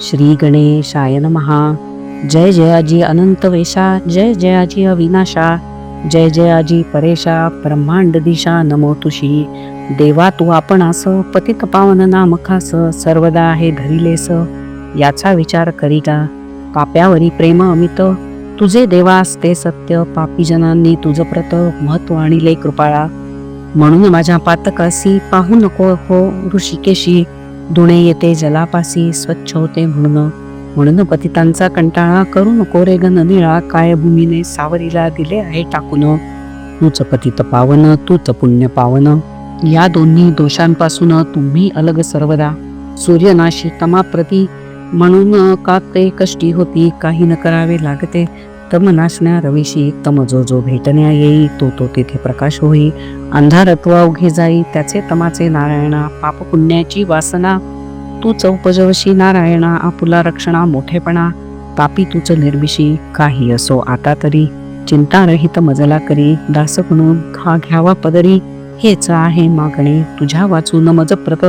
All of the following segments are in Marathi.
श्री गणेशाय नमहा जय जयाजी अनंत वेशा जय जयाजी अविनाशा जय जयाजी परेशा ब्रह्मांड दिशा नमो तुषी. देवा तू आपणास पतित पावन नामखास सर्वदा हे धरिलेस. याचा विचार करी का पाप्यावरी प्रेम अमित. तुझे देवास ते सत्य पापीजनांनी तुझ प्रत महत्त्व आणिले कृपाळा. म्हणून माझ्या पातकासी पाहू नको हो ऋषिकेशी. धुणे येते जलापासी स्वच्छ होते म्हणून. म्हणून पतितांचा कंटाळा करू नको रे गण निळा काय भूमीने सावरीला दिले आहे टाकून. तूच पतित पावन तूच पुण्य पावन. या दोन्ही दोषांपासून तुम्ही अलग सर्वदा. सूर्यनाशी तमाप्रती म्हणून का ते कष्टी होती काही न करावे लागते. तम नाशण्या रवीशी तम जो जो भेटण्या येई तो तो तेथे प्रकाश होई. अंधारत्व अवघे जाई त्याचे तमाचे नारायणा पाप पुण्याची वासना. तू चौपजवशी नारायणा आपुला रक्षणा मोठेपणा. पापी तुझ निर्मिशी काही असो आता तरी. चिंता रहित मजला करी दास म्हणून खा घ्यावा पदरी. हेच आहे मागणे तुझ्या वाचून मज प्रत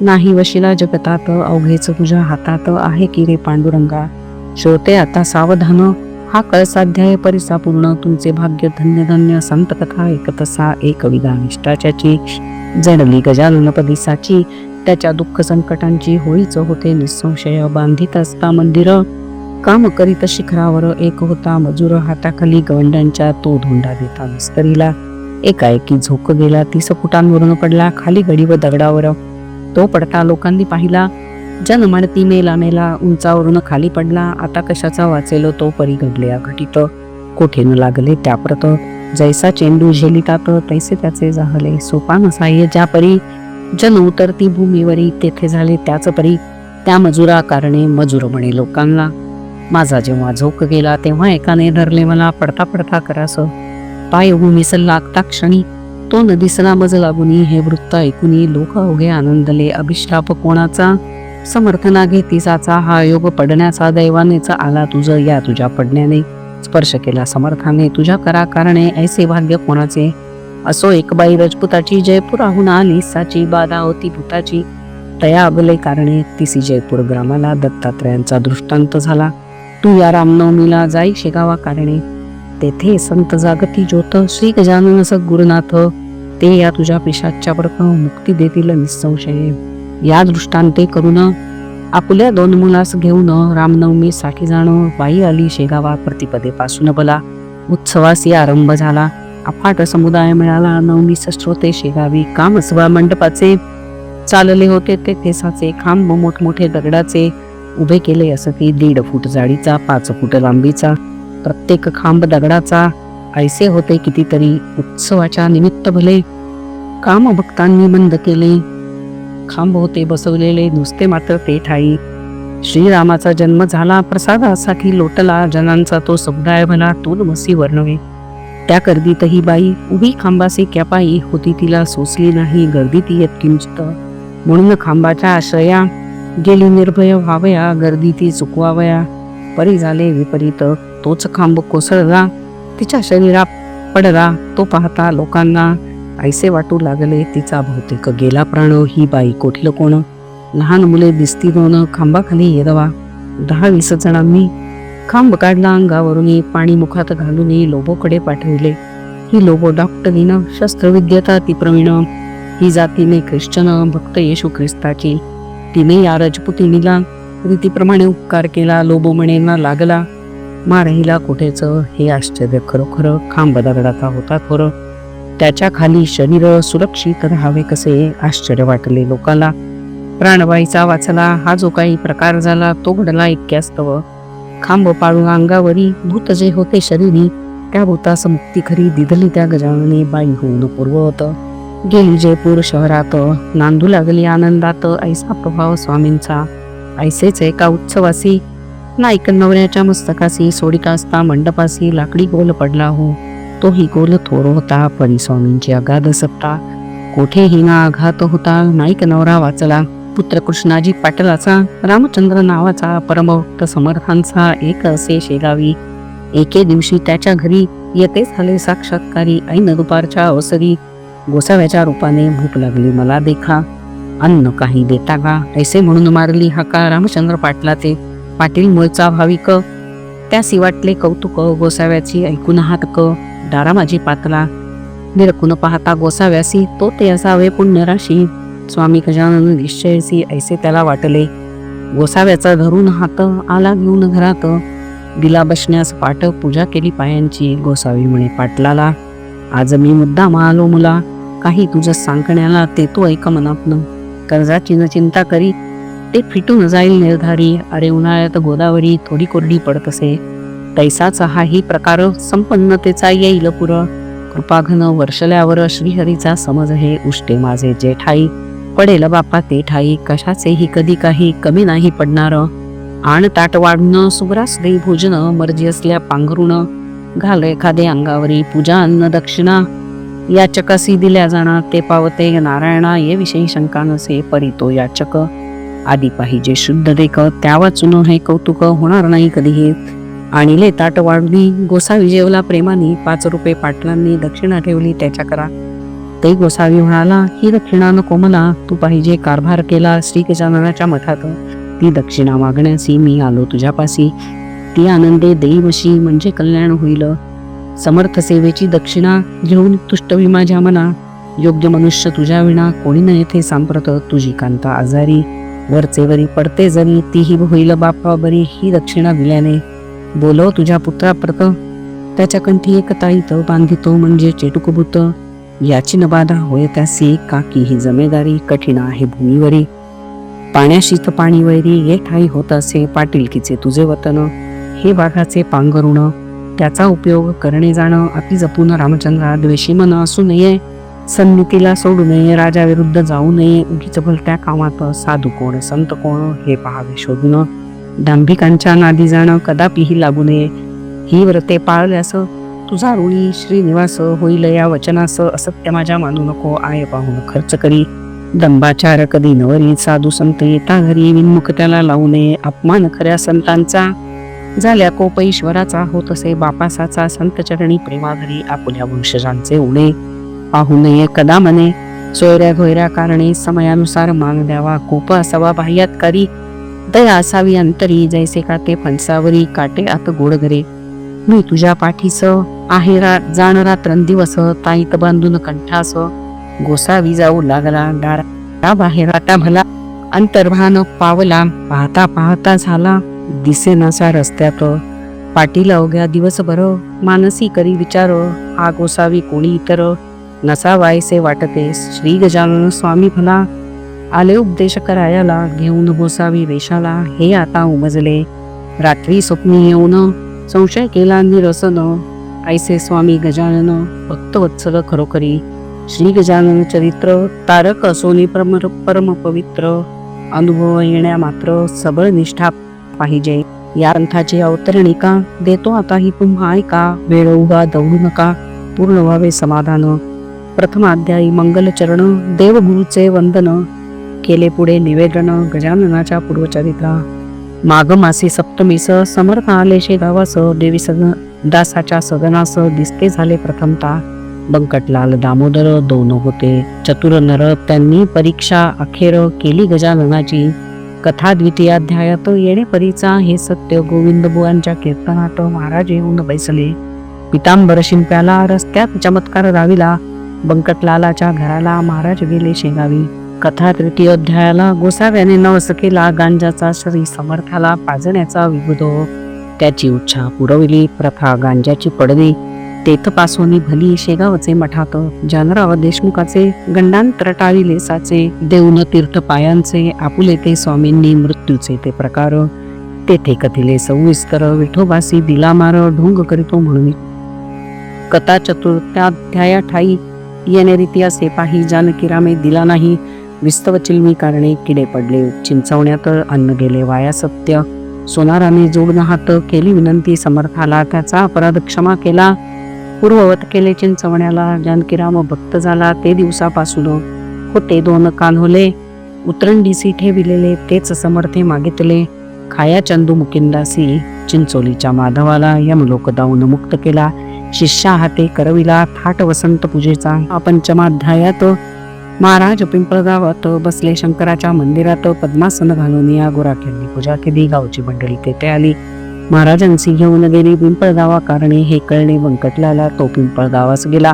नाही वशिला जगतात अवघेच तुझ्या हातात आहे की रे पांडुरंगा. श्रोते आता सावधान हा कळसाध्याय परिसा पूर्ण तुमचे भाग्य धन्य धन्य संत कथा एकतसा एक विधान निष्ठाच्याची. जडली गजानन पदिसाची त्याच्या दुःख संकटांची होळीच होते निसंशय बांधित असता मंदिर. काम करीत शिखरावर एक होता मजूर हाताखाली गवंडांच्या तो धोंडा देता मिस्तरीला एकाएकी झोक गेला तीस फुटांवरून पडला खाली गडी व दगडावर. तो पडता लोकांनी पाहिला जनमणती मेला मेला उंचावरून खाली पडला आता कशाचा वाचेल तो परी घडले घटित कोठे न लागले त्याप्रत. जैसा चेंडू झेलितात तैसे त्याचे जाहले. सोपान साह्य ज्या परी. जन उतरती भूमीवरी तेथे झाले त्याच परी. त्या मजुरा कारणे मजूर म्हणे लोकांना. माझा जेव्हा झोक गेला तेव्हा एकाने धरले मला पडता पडता करास. पाय भूमीस लागता क्षणी. तो नदीसना मज लागुनी हे वृत्त ऐकुनी लोक अवघे आनंदले. अभिश्राप कोणाचा? समर्थना घेतीसाचा हा योग पडण्याचा दैवानेचा आला तुझ या तुझ्या पडण्याने. स्पर्श केला समर्थाने तुझ्या करा कारणे ऐसे भाग्य कोणाचे? असो एक बाई रजपुताची जयपुराहून आली साची बाधा होती भूताची. तया अबले कारणे तिसी जयपूर ग्रामाला दत्तात्रयांचा दृष्टांत झाला. तू या रामनवमीला जाई शेगावा कारणे. तेथे संत जागती ज्योत श्री गजानन गुरुनाथ ते या तुझ्या पिशाच्या प्रक मुक्ती देतील निसंशय. या दृष्टांते करून आपल्या दोन मुलास घेऊन रामनवमी साठी जाण बाई आली शेगावा प्रतिपदेपासून बला. उत्सवासी आरंभ झाला. अफाट समुदाय मिळाला. नवमीस श्रोते शेगावी कामसभा मंडपाचे. चालले होते ते केसाचे खांब मोठमोठे दगडाचे. उभे केले असती दीड फूट जाडीचा पाच फूट लांबीचा. प्रत्येक खांब दगडाचा. ऐसे होते कितीतरी उत्सवाच्या निमित्त भले. काम भक्तांनी बंद केले. खांब होते बसवलेले नुसते मात्र ते ठाई श्रीरामाचा जन्म झाला प्रसादासाठी लोटला जनांचा तो समुदाय भला तूल मसी वर्णवे. त्या गर्दीतही बाई उभी खांबासे कॅपाई होती तिला सोसली नाही गर्दीत येत किंचित. म्हणून खांबाच्या आश्रया गेली निर्भय व्हावया गर्दी ती चुकवावया. परी झाले विपरीत तोच खांब कोसळला तिच्या शरीरा पडला तो पाहता लोकांना ऐसे वाटू लागले तिचा बहुतेक गेला प्राण ही बाई कोठलं कोण? लहान मुले दिसती दोन खांबाखाली येदवा दहा वीस जणांनी खांब काढला अंगावरून पाणी मुखात घालून लोबोकडे पाठविले. ही लोबो डॉक्टरीनं शस्त्रविद्यता ती प्रवीण ही जातीने ख्रिश्चन भक्त येशू ख्रिस्ताची. तिने या रजपुतीनीला रीतीप्रमाणे उपकार केला लोबो म्हणेना लागला. मारहिला कोठेच हे आश्चर्य खरोखर खांब दगडाचा होता थोरं. त्याच्याखाली शरीर सुरक्षित राहावे कसे? आश्चर्य वाटले लोकाला प्राणवाईचा वाचला हा जो काही प्रकार झाला तो घडला इतक्यास्तव खांब पाळून अंगावरी भूत जे होते शरीरी त्या भूतास मुक्ती खरी दिधली त्या गजानने बाई होऊन पूर्ववत गेली जयपूर शहरात नांदू लागली आनंदात ऐसा प्रभाव स्वामींचा. ऐसेच एका उत्सवासी नाईक नवऱ्याच्या मस्तकासी सोडिकास्ता मंडपासी लाकडी गोल पडला हो. तोही गोल थोर होता परी स्वामींची अगाध सत्ता कोठेही ना आघात होता नाईक नवरा वाचला पुत्र कृष्णाजी पाटलाचा रामचंद्र नावाचा परमभक्त समर्थांचा एक असे शेगावी. एके दिवशी त्याच्या घरी येते झाले साक्षात्कारी ऐन दुपारच्या अवसरी. गोसाव्याच्या रूपाने भूक लागली मला देखा. अन्न काही देता का? ऐसे म्हणून मारली हाका रामचंद्र पाटला ते पाटील मूळचा भाविक. त्यासी वाटले कौतुक गोसाव्याची ऐकून हातक. डारा माझी पातला. निरकून पाहता गोसाव्यासी तो ते असावे पुण्यराशी स्वामी गजानन निश्चयसी ऐसे त्याला वाटले. गोसाव्याचा धरून हात आला घेऊन घरात. दिला बसण्यास पाठ पूजा केली पायांची गोसावी म्हणे पाटलाला. आज मी मुद्दाम आलो मुला काही तुझं सांगण्याला ते तो ऐका मनातनं. कर्जाची न चिंता करी ते फिटून जाईल निर्धारी अरे उन्हाळ्यात गोदावरी थोडी कोरडी पडत असे. तैसाचा हाही प्रकार संपन्नतेचा येईल पुर. कृपाघन वर्षल्यावर श्रीहरीचा समज हे उष्टे माझे जे ठाई पडेल बापा ते ठाई कशाचेही कधी काही कमी नाही पडणार. आण ताट वाढणं सुग्रास देई भोजन मर्जी असल्या पांघरुण. घाल एखादे अंगावरी पूजा अन्न दक्षिणा. याचकासी दिल्या जाणार ते पावते नारायणा ये विषयी शंका नसे परी तो याचक. आधी पाहिजे शुद्ध देख त्या वाचून हे कौतुक होणार नाही कधी हे आणिले ताट वाढली. गोसावी जेवला प्रेमाने. पाच रुपये पाटलांनी दक्षिणा ठेवली त्याच्या करा ते गोसावी म्हणाला ही दक्षिणा नको मला तू पाहिजे कारभार केला श्री गजाननाच्या मठात. ती दक्षिणा मागण्यासी मी आलो तुझ्यापाशी ती आनंदे देईवशी म्हणजे कल्याण होईल. समर्थ सेवेची दक्षिणा घेऊन तुष्टवी माझ्या मना. योग्य मनुष्य तुझ्या विना कोणी न येथे सांप्रत तुझी कांता आजारी. वरचेवरी पडते जरी तीही होईल बापा बरी. ही दक्षिणा दिल्याने बोलव तुझ्या पुत्राप्रत त्याच्या कंठी एक ताईत बांधितो म्हणजे चेटुकभूत याची नबादा होय त्यासी का की ही जमेदारी कठीण आहे भूमीवरी. पाण्याशीत पाणी वैरी ये ठाई होत असे पाटीलकीचे तुझे वतन. हे वाघाचे पांघरुण त्याचा उपयोग करणे जाणं अति जपून रामचंद्रा द्वेषी मन असू नये. सन्नितीला सोडू नये राजाविरुद्ध जाऊ नये उगीच भलत्या कामात साधू कोण संत कोण हे पहावे शोधून. दांभिकांच्या नादी जाणं कदापिही लागू नये. ही व्रते पाळल्यास तुझा ऋणी श्रीनिवास होईल या वचनास असत्य माझ्या मानू नको. आय पाहून खर्च करी. दंबाचार कधी नवरी साधू संत येता घरी. विनमुख त्याला लावू नये. अपमान खऱ्या संतांचा. झाल्या कोप ईश्वराचा. होत असे बापासाचा. संत चरणी प्रेमाघरी आपुल्या वंशजांचे उणे. पाहू नये कदा मने. सोयऱ्या घोयऱ्या कारणे. समयानुसार मान द्यावा. कोप असावा. बाह्यातकारी दया असावी अंतरी जैसे का ते फणसावरी काटे आत गोड घरे. मी तुझ्या पाठीस आहे रा जाण रात्रंदिवस ताईत बांधून कंठास. गोसावी जाऊ लागला दारा बाहेर आता भला अंतर्भान पावला. पाहता पाहता झाला दिसेनासा रस्त्यात. पाटील अवघ्या दिवसभर मानसी करी विचार हा गोसावी कोणी इतर नसावायसे वाटते. श्री गजानन स्वामी भला आले उपदेश करायला घेऊन गोसावी वेशाला. हे आता उमजले. रात्री स्वप्नी येऊन संशय केला निरसन. ऐसे स्वामी गजानन भक्तवत्सल खरोखरी. श्री गजानन चरित्र तारक असोनी परम परम पवित्र. अनुभव येण्या मात्र सबळ निष्ठा पाहिजे. या ग्रंथाची अवतरणिका देतो आता ही पुन्हा ऐका. वेळ उगा दौडू नका. पूर्ण व्हावे समाधान. प्रथम अध्यायी मंगलचरण देवगुरूचे वंदन. केले पुढे निवेदन गजाननाच्या पूर्वचरित्रा. माघ मासी सप्तमीस समर्थ आलेशे गावास देवी सदन दासाच्या सदनास दिसते झाले प्रथमता. बंकटलाल दामोदर दोन होते. चतुर नर त्यांनी परीक्षा अखेर केली गजाननाची. कथा द्वितीयाध्यायात येणेपरीचा हे सत्य गोविंद बुवांच्या कीर्तनात महाराज येऊन बैसले. पितांबर शिंप्याला रस्त्यात चमत्कार राविला बंकटलालाच्या घराला महाराज गेले शेगावी. कथा तृतीय अध्यायाला गोसाव्याने नवस केला गांजाचा श्री समर्थाला पाजण्याचा विबुधो त्याची उच्छा पुरवली प्रथा गांजाची पडली. तेथपासून भली शेगावचे मठात जानराव देशमुखाचे गंडांतर टाळीले साचे देऊन तीर्थ पायांचे आपुले ते स्वामींनी मृत्यूचे ते प्रकार. तेथे कथिले सविस्तर विठोबासी दिला मार ढोंग करीतो म्हणून. कथा चतुर्थाध्याया ठाई येणे रीती असे पाही जानकिरामे दिला नाही. विस्तव मी कारणे किडे पडले चिंचवण्यात अन्न गेले वाया सत्य. सोनाराने जोडणं हात केली विनंती समर्थाला त्याचा अपराध क्षमा केला. पूर्ववत केले चिंचवण्याला जानकीराम भक्त झाला ते दिवसापासून. होते दोन कान्होले उतरंडीसी ठेविलेले तेच समर्थे मागितले. खाया चंदू मुकिंदासी चिंचोलीच्या माधवाला यमलोक दाऊन मुक्त केला. शिष्या हाते करविला थाट वसंत पूजेचा पंचमाध्यायात महाराज पिंपळगावात बसले शंकराच्या मंदिरात पद्मासन घालून या गोराख्यांनी पूजा केली. गावची मंडळी तेथे आली. महाराजांची घेऊन गेली. पिंपळगावा कारणे हे कळणे व्यंकटलाला तो पिंपळगावास गेला.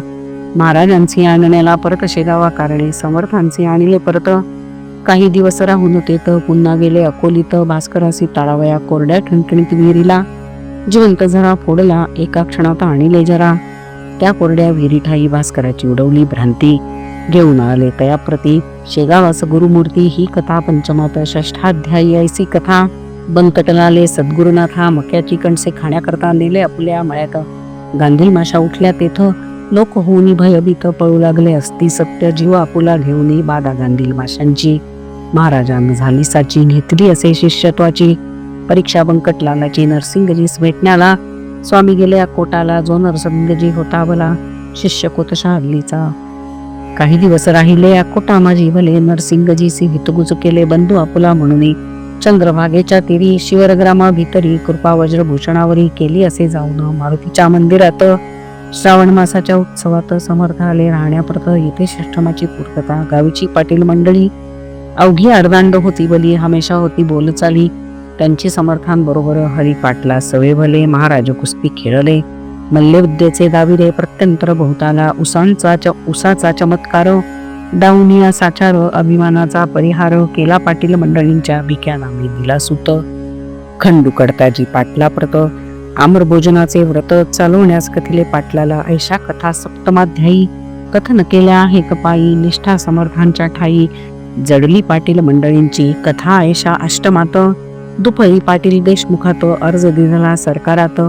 महाराजांची आणण्याला परत शेगावा कारणे समर्थांचे आणले परत. काही दिवस राहून होते तर पुन्हा गेले. अकोलीत भास्करासी ताळावया कोरड्या ठणठणीत विहिरीला. जिवंत झरा फोडला. एका क्षणात आणले जरा. त्या कोरड्या विहिरीठाई भास्कराची उडवली भ्रांती. घेऊन आले. तयाप्रती शेगावास गुरुमूर्ती ही कथा पंचमात षष्ठाध्यायी ऐसी कथा बनकटलाले सद्गुरुनाथा मक्याची कणसे खाण्याकरता नेले आपल्या मळ्यात. गांधी माशा उठल्या तेथं लोक होऊन भयभीत पळू लागले. असती सत्य जीव आपुला घेऊन बाधा गांधील माशांची. महाराजांना झाली साची घेतली असे शिष्यत्वाची. परीक्षा बंकटलालाची नरसिंगजी भेटण्याला स्वामी गेल्या कोटाला जो नरसिंगजी होता भला शिष्य कोतशा हल्लीचा काही दिवस राहिले अकोटा माझी भले नरसिंगजीसी हितगुज केले बंधू आपुला म्हणून. चंद्रभागेच्या तिरी शिवरग्रामा भीतरी कृपा वज्रभूषणावरी केली असे जाऊन मारुतीच्या मंदिरात. श्रावण मासाच्या उत्सवात समर्थ आले राहण्याप्रत येथे श्रेष्ठमाची पूर्तता. गावीची पाटील मंडळी अवघी अर्धांड होती बली हमेशा होती बोलचाली. त्यांची समर्थांबरोबर हरी पाटला सवे भले महाराज कुस्ती खेळले. मल्लविद्येचे दाविरे प्रत्यंतर बहुताला उसांचा च उसाचा चमत्कार डावनिया साचार अभिमानाचा परिहार केला पाटील मंडळींच्या भिक्या नामी दिला सुत खंडू कडताजी पाटला प्रत आम्रभोजनाचे व्रत चालवण्यास कथिले पाटलाला ऐशा कथा सप्तमाध्यायी कथन केल्या हे कपाई निष्ठा समर्थांच्या ठाई जडली पाटील मंडळींची कथा ऐशा अष्टमात दुपारी पाटील देशमुखात अर्ज दिलेला सरकारात.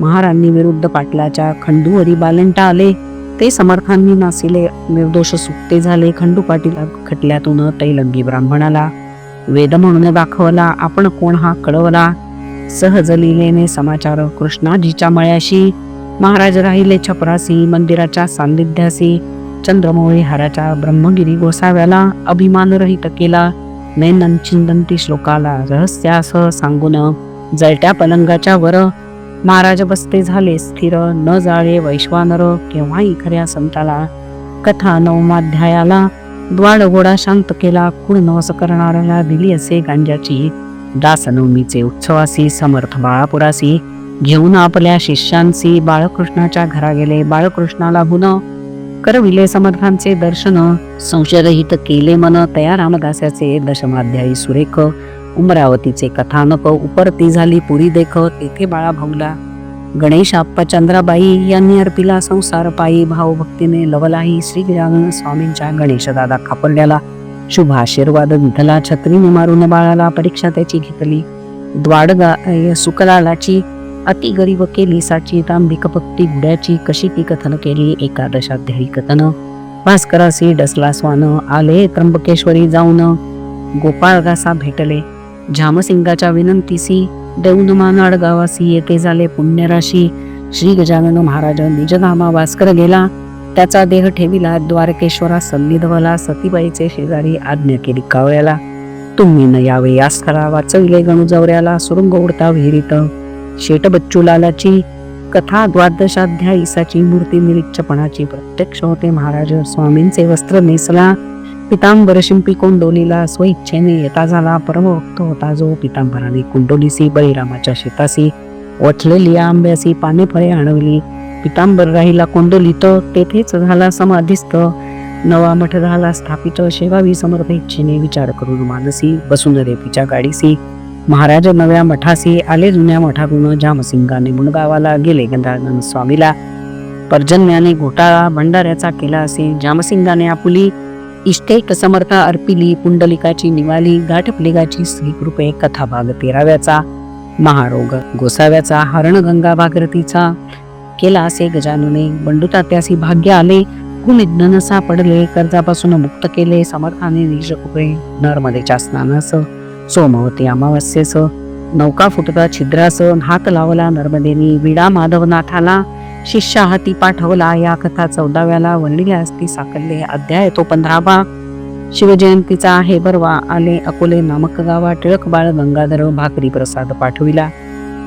महारांनी विरुद्ध पाटलाच्या खंडूवरी बालंटा आले. ते समर्थांनी नासिले निर्दोष सुट्टे झाले. खंडू पाटील खटल्यातून तैलंगी ब्राह्मणाला वेद म्हणून दाखवला आपण कोण हा कळवला? सहज लिहिलेने समाचार कृष्णाजीच्या मळ्याशी महाराज राहिले छपरासी मंदिराच्या सान्निध्यासी चंद्रमौळी हाराच्या ब्रह्मगिरी गोसाव्याला अभिमान रहित केला. नैनन चिंदंती श्लोकाला रहस्यासह सांगून जळत्या पलंगाच्या वर महाराज बसते झाले स्थिर न जाळे वैश्वानर केव्हाही खऱ्या संताला. कथा नवमाध्यायाला द्वाड गोडा शांत केला कुण नवस करणाऱ्याला दिली असे गांजाची दासनवमीचे उत्सवासी समर्थ बाळापुरासी घेऊन आपल्या शिष्यांशी बाळकृष्णाच्या घरा गेले बाळकृष्णाला गुण करविले समर्थांचे दर्शन. संशयरहित केले मन तया रामदासाचे दशमाध्यायी सुरेख. उमरावतीचे कथानक उपरती झाली पुरी देख तेथे बाळा भाऊला. गणेश आप्पा चंद्राबाई यांनी अर्पिला संसार पायी भावभक्तीने लवलाही श्री गजानन स्वामींच्या गणेश दादा खापरल्याला शुभ आशीर्वाद विठला छत्रीने मारून बाळाला परीक्षा त्याची घेतली. द्वाडगा सुकलालाची अति गरीब केली साची तांबिक भक्ती गुड्याची कशी ती कथन केली एकादशाध्यायी कथन. भास्करासी डसला स्वान आले त्र्यंबकेश्वरी जाऊन. गोपाळगासा भेटले. झामसिंगाच्या विनंतीसी देऊनमान गावासी एके झाले पुण्यराशी. श्री गजानन महाराज निजगामा वास्कर गेला. त्याचा देह ठेविला द्वारकेश्वरा सन्निधवला सतीबाईचे शेजारी आज्ञा केली कावळ्याला. तुम्ही न यावे यास खरा वाचविले गणुजवऱ्याला सुरुंग उडता विहिरीत. शेट बच्चूलालाची कथा द्वादशाध्यायीसाची मूर्ती निरीक्षपणाची प्रत्यक्ष होते महाराज. स्वामींचे वस्त्र नेसला. पितांबर शिंपी कोंडोलीला स्वइच्छेने येता झाला. परमभक्त होता जो पितांबराने कुंडोलीसी बळीरामाच्या शेतासी वठलेली आंब्यासी पाने फळे आणवली. पितांबर राहिला कोंडोलीत तेथेच झाला समाधिस्थ. नवा मठ झाला स्थापित शेवावी समर्थ इच्छेने विचार करून मानसी बसून रेतीच्या गाडीसी. महाराज नव्या मठासी आले जुन्या मठातून जामसिंगाने मुणगावाला गेले गंधानंद स्वामीला. पर्जन्याने घोटाळा भंडाऱ्याचा केला असे जामसिंगाने आपुली इष्टेक समर्थ अर्पिली पुंडलिकाची निवाली गाठप्लेगाची श्रीकृपे कथा भाग तेराव्याचा महारोग गोसाव्याचा हरणगंगा भागरतीचा केला असे गजानने बंडुतात्यासी भाग्य आले भूमीत धन सापडले कर्जापासून मुक्त केले समर्थाने निजकृपे नर्मदेच्या स्नानास सोमवती अमावस्येस नौका फुटता छिद्रास हात लावला नर्मदेनी विडा माधवनाथाला शिष्या हाती पाठवला. या कथा चौदाव्याला वणल्यास असती साकल्ले अध्याय तो पंधरावा. शिवजयंतीचा आहे बरवा. आले अकोले नामक गावा. टिळक बाळ गंगाधर भाकरी प्रसाद पाठविला.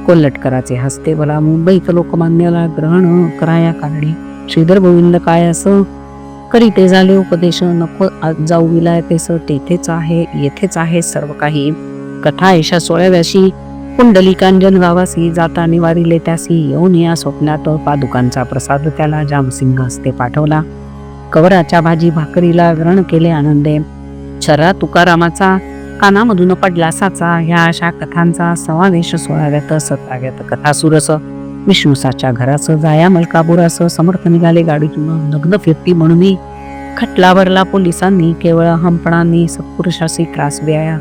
कोल्हटकराचे हस्ते बला मुंबईत लोकमान्याला ग्रहण कराया कारणी. श्रीधर गोविंद काय असं? करी ते झाले उपदेश. नको जाऊ विलायतेस. तेथेच आहे येथेच आहे सर्व काही कथा ऐशा सोळाव्याशी. कुंडलिकांजन गावासी जाता निवारिले त्यासी येऊन या स्वप्नात पादुकांचा प्रसाद त्याला जामसिंह हस्ते पाठवला. कवराच्या भाजी भाकरीला ग्रहण केले आनंदे. छरा तुकारामाचा कानामधून पडला साचा ह्या अशा कथांचा समावेश सोळाव्यात सतराव्यात कथा सुरस विष्णुसाच्या घराचं जाया मलकापुरास समर्थ निघाले गाडीतून. नग्न फिरती म्हणून खटलावरला पोलिसांनी केवळ हंपणांनी सत्पुरुषाशी त्रास द्याया.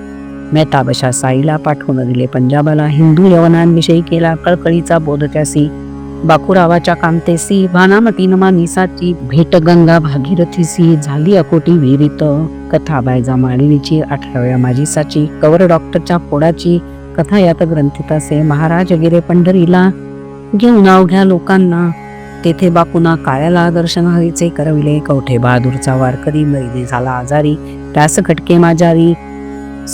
मेहताबशा साईला पाठवून दिले. पंजाबाला हिंदू यवनांविषयी केला कळकळीचा बोध त्यासी. बाकुरावाच्या कांतेसी भानामतीनमा निसाची भेट गंगा भागीरथीसी झाली अकोटी विहिरीत कथा बायजा माळिनीची अठराव्या माजीसाची कवर डॉक्टरच्या पोडाची कथा यात ग्रंथित असे महाराज गिरे पंढरीला. घेऊन अवघ्या लोकांना. तेथे बापूना काळ्याला दर्शन हरीचे करविले. कवठे बहादूरचा वारकरी मैदे झाला आजारी. त्यास खटके माजारी.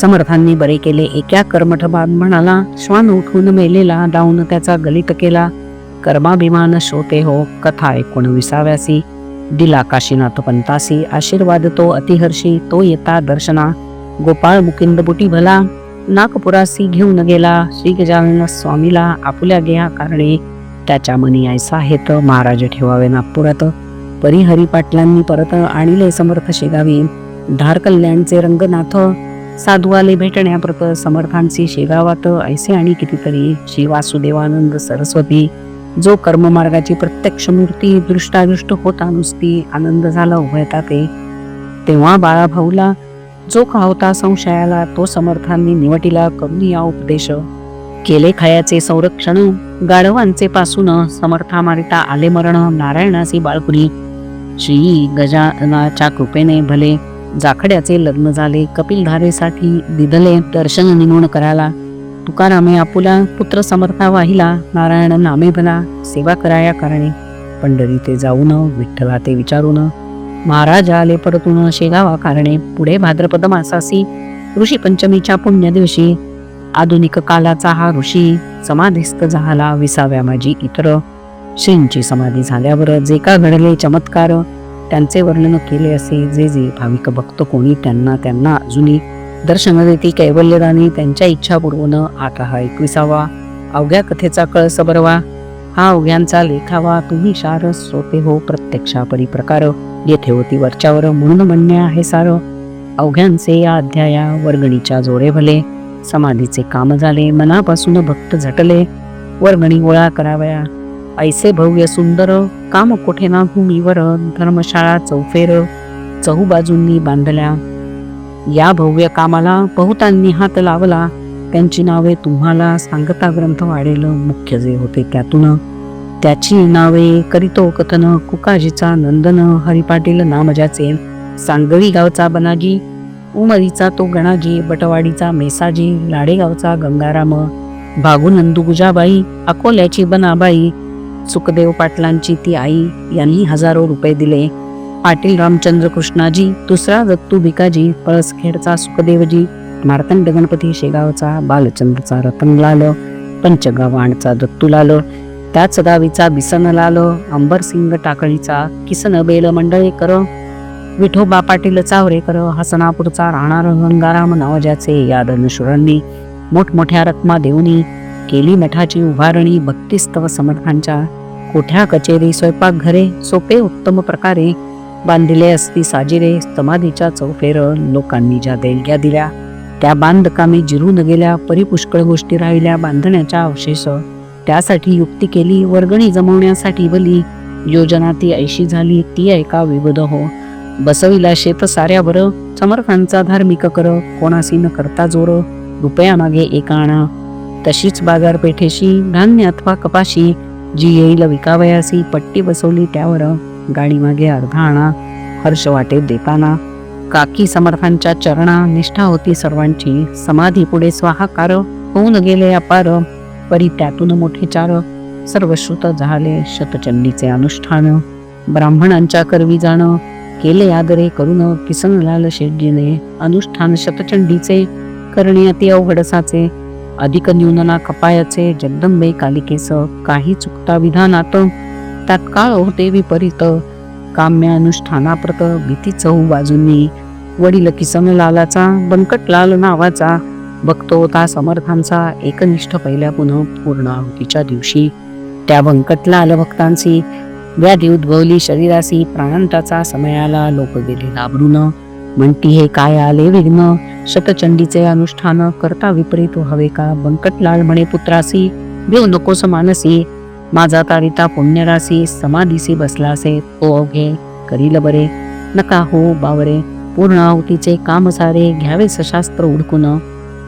समर्थांनी बरे केले. एका कर्मठ म्हणाला श्वान उठून मेलेला डाऊन त्याचा गलित केला. कर्माभिमान श्रोते हो कथा एकोणविसाव्यासी दिला काशीनाथ पंतासी. आशीर्वाद तो अतिहर्षी तो येता दर्शना. गोपाळ मुकिंद बुटी भला. नागपुरासी घेऊन गेला. श्री गजानन स्वामीला आपुल्या गया कारणे. त्याच्या मनी ऐसा हेत महाराज ठेवावे नागपुरात. परिहरी पाटलांनी परत आणले समर्थ शेगावी. धार कल्याणचे रंगनाथ. साधू आले भेटण्याप्रत समर्थांची शेगावात ऐसे आणि कितीतरी श्री वासुदेवानंद सरस्वती जो कर्ममार्गाची प्रत्यक्ष मूर्ती दृष्टादृष्ट होता नुसती आनंद झाला उभयता ते. तेव्हा बाळाभाऊला जो होता संशयाला तो समर्थांनी निवटीला करून या उपदेश. केले खयाचे संरक्षण गाढवांचे पासून समर्था मारिता आले मरण नारायणासी बाळकुरी श्री गजानाच्या कृपेने भले जाखड्याचे लग्न झाले. कपिलधारेसाठी दिदले दर्शन निमून करायला. तुकारामे आपुला पुत्र समर्था वाहिला. नारायण नामे भला सेवा कराया कारणे. पंढरी ते जाऊन विठ्ठला ते विचारून महाराज आले परतून शेगावा कारणे. पुढे भाद्रपद मासासी ऋषी पंचमीच्या पुण्य दिवशी आधुनिक कालाचा हा ऋषी समाधीस्थ झाला. विसाव्या माझी इतर श्रींची समाधी झाल्यावर जे का घडले चमत्कार त्यांचे वर्णन केले असे जे जे भाविक भक्त कोणी त्यांना त्यांना अजूनही दर्शन देती कैवल्यदानी त्यांच्या इच्छा पुरवून आता हा एकविसावा अवघ्या कथेचा कळस बरवा हा अवघ्यांचा लेखावा तुम्ही शार श्रोते हो प्रत्यक्षा परिप्रकार. येथे होती वरच्यावर म्हणून म्हणणे आहे सार. अवघ्यांचे या अध्याया वर्गणीच्या जोरे भले. समाधीचे काम झाले मनापासून भक्त झटले. वर्गणी गोळा करावया. ऐसे भव्य सुंदर काम कोठे ना भूमीवर धर्मशाळा चौफेर चहूबाजूंनी बांधल्या. या भव्य कामाला बहुतांनी हात लावला. त्यांची नावे तुम्हाला सांगता ग्रंथ वाढेल. मुख्य जे होते त्यातून त्याची नावे करीतो कथन कुकाजीचा नंदन हरिपाटील नामजाचे सांगवी गावचा बनाजी उमरीचा तो गणाजी बटवाडीचा मेसाजी लाडेगावचा गंगाराम भागू नंदू गुजाबाई अकोल्याची बनाबाई सुखदेव पाटलांची ती आई यांनी हजारो रुपये दिले. पाटील रामचंद्र कृष्णाजी दुसरा दत्तू भिकाजी पळसखेडचा सुखदेवजी मार्तंड गणपती शेगावचा बालचंद्रचा रतनलाल पंचगव्हाणचा दत्तूलाल त्याच गावीचा बिसनलाल अंबरसिंग टाकळीचा किसन बेल मंडळेकर विठोबा पाटील चावरेकर हसनापूरचा राहणार गंगाराम नावजाचे या धनुशुरांनी मोठमोठ्या रकमा देऊनी केली मठाची उभारणी भक्तिस्तव समर्थांच्या कोठ्या कचेरी स्वयंपाकघरे सोपे उत्तम प्रकारे बांधिले असती साजिरे समाधीच्या चौफेर लोकांनी ज्या देणग्या दिल्या त्या बांधकामी जिरून गेल्या परिपुष्कळ गोष्टी राहिल्या बांधण्याच्या अवशेष त्यासाठी युक्ती केली वर्गणी जमवण्यासाठी बली योजना ती ऐशी झाली ती ऐका विबुध हो. बसविला शेत साऱ्या बर समर्थांचा धार्मिक कर कोणासी न करता जोर रुपयामागे एका आणा तशीच बाजारपेठेशी धान्य अथवा कपाशी जी येईल विकावयासी पट्टी बसवली त्यावर गाडीमागे अर्धा आणा हर्ष वाटेत देताना. काकी समर्थांच्या चरणा निष्ठा होती सर्वांची. समाधी पुढे स्वाहाकार होऊन गेले अपार. परी त्यातून मोठे चार. सर्व श्रुत झाले शतचंडीचे अनुष्ठान. ब्राह्मणांच्या करवी जाणं केले आदरे करून किसनलाल शेटजीने अनुष्ठान शतचंडीचे करणे अति अवघडसाचे अधिक न्यूनना कपायाचे जगदंबे कालिकेस काही चुकता विधानात तात्काळ होते विपरीत. काम्य अनुष्ठानाप्रत भीती चहू बाजूंनी. वडील किसन लालाचा बंकटलाल नावाचा बघतो होता समर्थांचा एकनिष्ठ पहिल्या पुन्हा पूर्णाहुतीच्या दिवशी. त्या बंकटलाल भक्तांची व्याधी उद्भवली शरीरासी प्राणांताचा समयाला लोक गेले लाभरून म्हणती हे काय आले विघ्न? शतचंडीचे अनुष्ठान करता विपरीत हवे का? बंकटलाल म्हणे पुत्रासी देव नकोस मानसी. माझा तारिता पुण्यरासी समाधीसी बसलासे तो हो, अवघे करील बरे. नका हो बावरे. पूर्ण आहुतीचे काम सारे घ्यावे सशास्त्र उडकून.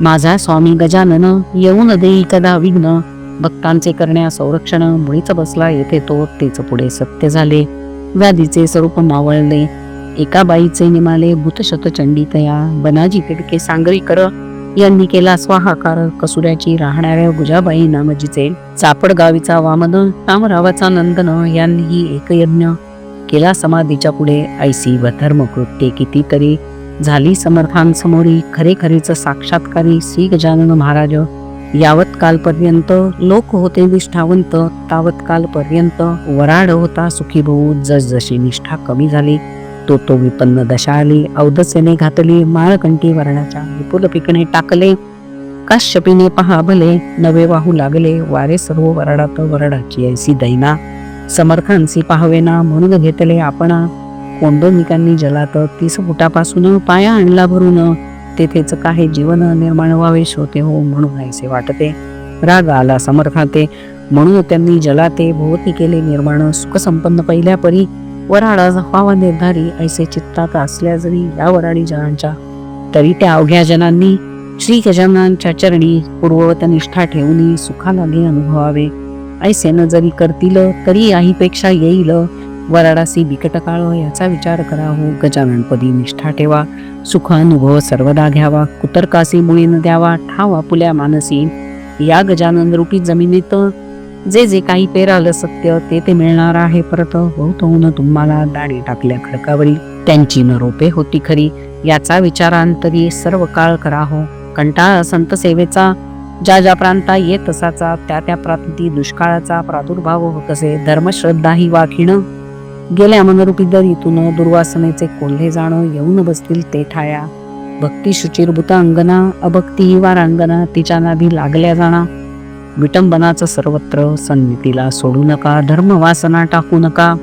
माझा स्वामी गजानन येऊन देई कदा विघ्न? भक्तांचे करण्या संरक्षण मुळीच बसला येथे तो. तेच पुढे सत्य झाले. व्याधीचे स्वरूप मावळले. एका बाईचे निमाले भूतशतचंडी तया. बनाजी तिडके सांगरीकर यांनी केला स्वाहाकार कसुऱ्याची राहणाऱ्या गुजाबाई नामजीचे. चापड गावीचा वामन रामरावाचा नंदन यांनीही एक यज्ञ केला समाधीच्या पुढे. ऐसी व धर्मकृत्ये कितीतरी झाली समर्थांसमोरी. खरे खरेच साक्षात्कारी श्री गजानन महाराज. यावत कालपर्यंत लोक होते निष्ठावंत. तावत कालपर्यंत वराड होता सुखी भाऊ. जसजशी निष्ठा कमी झाली तो तो विपन्न दशा आली औदसेने घातली माळकंठी वर्णाच्या विपुल पिकणे टाकले. काश्यपीने पहा भले नवे वाहू लागले वारे सर्व वरडात वरडाची ऐसी दैना. समर्थांसी पाहावेना म्हणून घेतले आपणा. कोंडोनिकांनी जलात तीस फुटापासून पाया आणला भरून. तेथेच काही जीवन निर्माण व्हावे शोते हो म्हणून ऐसे वाटते. राग आला समर्थाते म्हणून त्यांनी जलाते भोवती केले निर्माण सुखसंपन्न पहिल्या परी. वराडा व्हावा निर्धारी ऐसे चित्तात असल्या जरी या वराडी जनांच्या तरी त्या अवघ्या जनांनी श्री गजाननांच्या चरणी पूर्ववत निष्ठा ठेवून सुखालागे अनुभवावे. ऐसे न जरी करतील तरी आईपेक्षा येईल. वराडासी बिकट काळ याचा विचार करा हो गजाननपदी निष्ठा ठेवा. सुख अनुभव सर्वदा घ्यावा. कुतर्कासी मुळी न द्यावा. ठावा पुल्या मानसी. या गजानन रूपी जमिनीत जे जे काही पेरालं सत्य ते ते मिळणार आहे परत. बहुत होऊन तुम्हाला दाणे टाकल्या खडकावरी. त्यांची न रोपे होती खरी. याचा विचारांतरी सर्व काळ करा हो कंटाळ संत सेवेचा ज्या ज्या प्रांता येत असाचा त्या त्या प्रांती दुष्काळाचा प्रादुर्भाव होत असे धर्मश्रद्धा ही वाखीण गेल्या मनरूपी दरीतून दुर्वासनेचे कोल्हे जाणं येऊन बसतील ते ठाया. भक्ती शुचिरभूत अंगना अभक्ती ही वारांगना तिच्या नाभी लागल्या जाणा. विटंबनाचं सर्वत्र सन्नितीला सोडू नका धर्मवासना टाकू नका.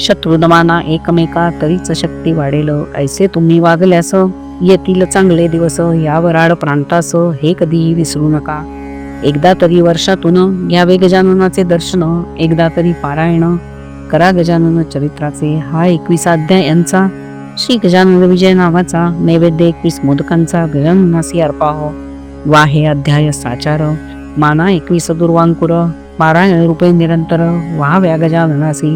शत्रुदमाना एकमेका तरीच शक्ती वाढेल ऐसे तुम्ही वागल्यास येतील चांगले दिवस या वराड प्रांतास हे कधीही विसरू नका. एकदा तरी वर्षातून घ्यावे गजाननाचे दर्शन एकदा तरी पारायण. करा गजानन चरित्राचे हा एकवीस अध्याय यांचा. श्री गजानन विजय नावाचा नैवेद्य एकवीस मोदकांचा गजाननासी अर्पाह हो. वा हे अध्याय साचार. माना एकवीस दुर्वांकुर पारायण रूपे निरंतर व्हाव्या गजाननासी.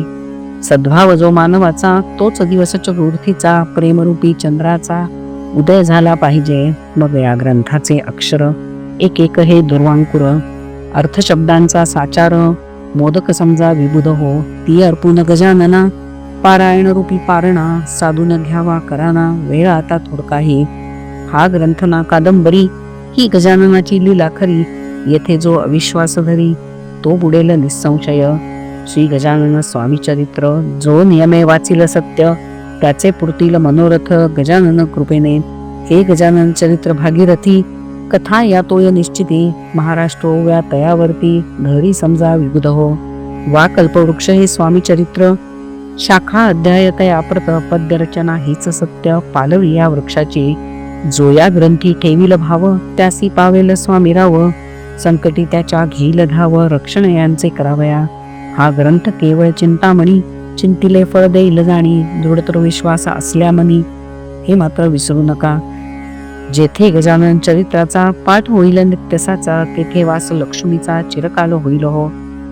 सद्भाव जो मानवाचा तोच दिवस चतुर्थीचा प्रेमरूपी चंद्राचा. उदय झाला पाहिजे मग या ग्रंथाचे अक्षर. एक एक हे दुर्वांकुर. अर्थशब्दांचा साचार. मोदक समजा विबुध हो ती अर्पून गजानना. पारायण रूपी पारणा साधून घ्यावा कराना वेळ आता थोडकाही. हा ग्रंथ ना कादंबरी ही गजाननाची लीला खरी येथे जो अविश्वास धरी तो बुडेल निसंशय. श्री गजानन स्वामी चरित्र जो नियमे वाचिल सत्य त्याचे पुरतील मनोरथ गजानन कृपेने. हे गजानन चरित्र भागीरथी कथा या तोय निश्चिती. महाराष्ट्र व्या तयावरती धरी समजा विबुध हो. वा कल्पवृक्ष हे स्वामी चरित्र शाखा अध्याय तयाप्रत पद्यरचना हीच सत्य पालवी या वृक्षाची. जो या ग्रंथी ठेवील भाव त्यासी पावेल स्वामी राव संकटी त्याच्या घेईल धाव रक्षण यांचे करावया. हा ग्रंथ केवळ चिंतामणी चिंतिले फळ देईल जाणी दृढतर विश्वास असल्यामनी हे मात्र विसरू नका. जेथे गजानन चरित्राचा पाठ होईल नित्यसाचा तेथे वास लक्ष्मीचा चिरकाल होईल हो.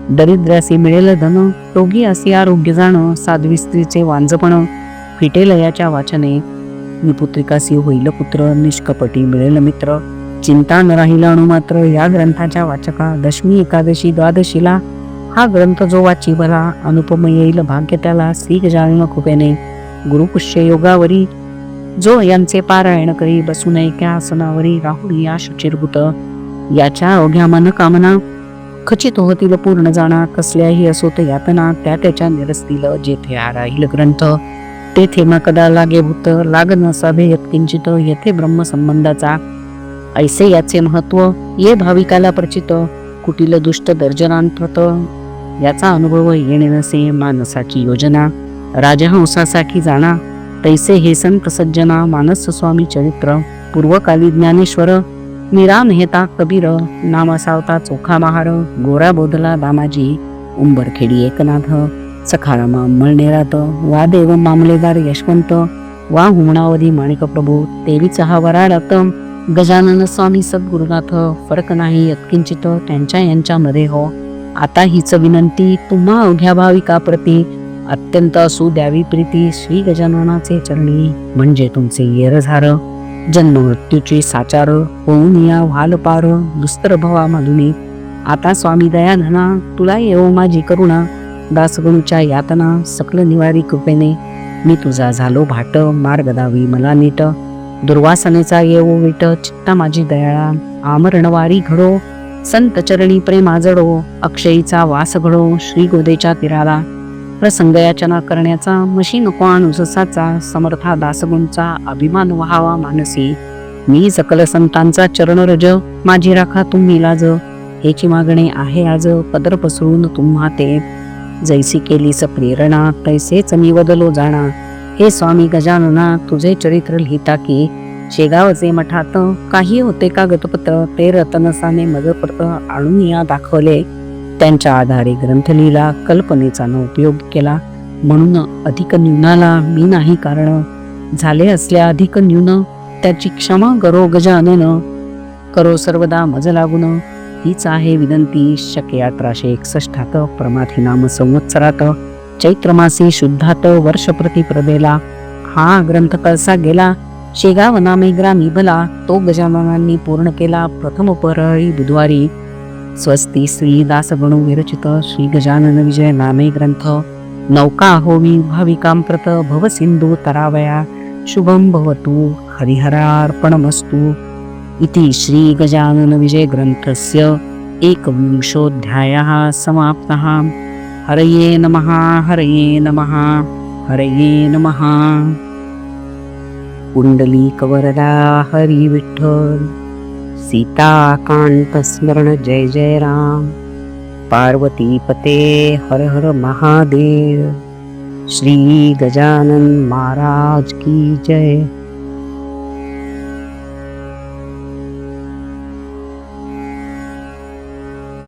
दरिद्रासी मिळेल धन रोगी असे आरोग्य जाणं साध्वी स्त्रीचे वांजपण फिटेल याच्या वाचने. निपुत्रिकासी होईल पुत्र निष्कपटी मिळेल मित्र. चिंता न राहिलं अनुमात्र या ग्रंथाच्या वाचका दशमी एकादशी द्वादशीला हा ग्रंथ जो वाची बरा अनुपम येईल भाग्य त्याला सीख गजानन खुपेने. गुरुपुष्य योगावरी जो यांचे पारायण करी बसून ऐक्या आसनावरी राहुल या शुचिरभूत. याच्या अवघ्या मनकामना खचित होतील पूर्ण जाणा कसल्याही असोत यातना त्या त्याच्या निरसतील जेथे आ राहील ग्रंथ. तेथे मकदा कदा लागे भूत लाग न यत्किंचित येथे ब्रह्मसंबंधाचा ऐसे याचे महत्त्व ये भाविकाला प्रचित. कुटील दुष्ट दर्जनांप्रत याचा अनुभव येणे नसे मानसाची योजना. राजहंसासाठी जाणा. तैसे हे संत सज्जना मानस स्वामी चरित्र. पूर्वकाली ज्ञानेश्वर निराम मेहता कबीर. नामसावता चोखा महार. गोरा बोधला दामाजी. उंबरखेडी एकनाथ. सखारामा अंमळनेरात वा देव मामलेदार यशवंत. वा हुमणावधी माणिक प्रभू तेवीचा हा वराडात गजानन स्वामी सद्गुरुनाथ फरक नाही यत्किंचित त्यांच्या यांच्यामध्ये हो. आता हीच विनंती तुम्हा अवघ्या भाविकाप्रती अत्यंत असू द्यावी प्रीती. श्री गजाननाचे चरणी म्हणजे तुमचे येरझार. जन्म मृत्यूची साचार होऊन या व्हाल पार दुस्तर भवा माधुनी आता स्वामी दयाधना तुला येवो माझी करुणा. दासगणूच्या यातना सकल निवारी कृपेने मी तुझा झालो भाट मार्ग दावी मला नीट. दुर्वासनेचा येवो विट चित्ता माझी दयाळा. आमरणवारी घडो संत चरणी प्रेमाजडो अक्षयीचा वास घडो श्री गोदेच्या तीराला. प्रसंग याचना करण्याचा मशी नको अनुससाचा समर्था दासगुणचा अभिमान व्हावा मानसी. मी सकल संतांचा चरणरज माझी राखा तुम्ही लाज. हेची मागणे आहे आज पदर पसरून तुम्हा ते. जैसी केलीस प्रेरणा तैसेच मी बदलो जाणा. हे स्वामी गजानना तुझे चरित्र लिहिता की शेगावचे मठात काही होते का गतपत्र? ते रतनसाने मगपत्र आणून या दाखवले. त्यांच्या आधारे ग्रंथ लिहिला कल्पनेचा न उपयोग केला. म्हणून अधिक न्यूनाला मी नाही कारण झाले असल्या अधिक न्यून त्याची क्षमा करो गजानन. करो सर्वदा मज लागून. हीच आहे विनंती. शके अठराशे एकसष्टात प्रमाथी नाम संवत्सरात. चैत्रमासी शुद्धात वर्षप्रती प्रदेला हा ग्रंथ कळसा गेला. शेगाव नामे ग्रामी भला तो गजाननांनी पूर्ण केला प्रथम परळी बुधवारी. स्वस्ती श्री दासगणू विरचित श्री गजानन विजय नामे ग्रंथ. नौका होवी भाविकांप्रत भव सिंधू तरावया. शुभम भवतु हरिहरार्पणमस्तु. इति श्री गजानन विजय ग्रंथस्य एकविंशोऽध्यायः समाप्तः. हरये नमः हरये नमः हरये नमः। पुंडलीकवरदा हरी विठ्ठल सीताकांत स्मरण जय जय राम। पार्वती पते हर हर महादेव श्री गजानन महाराज की जय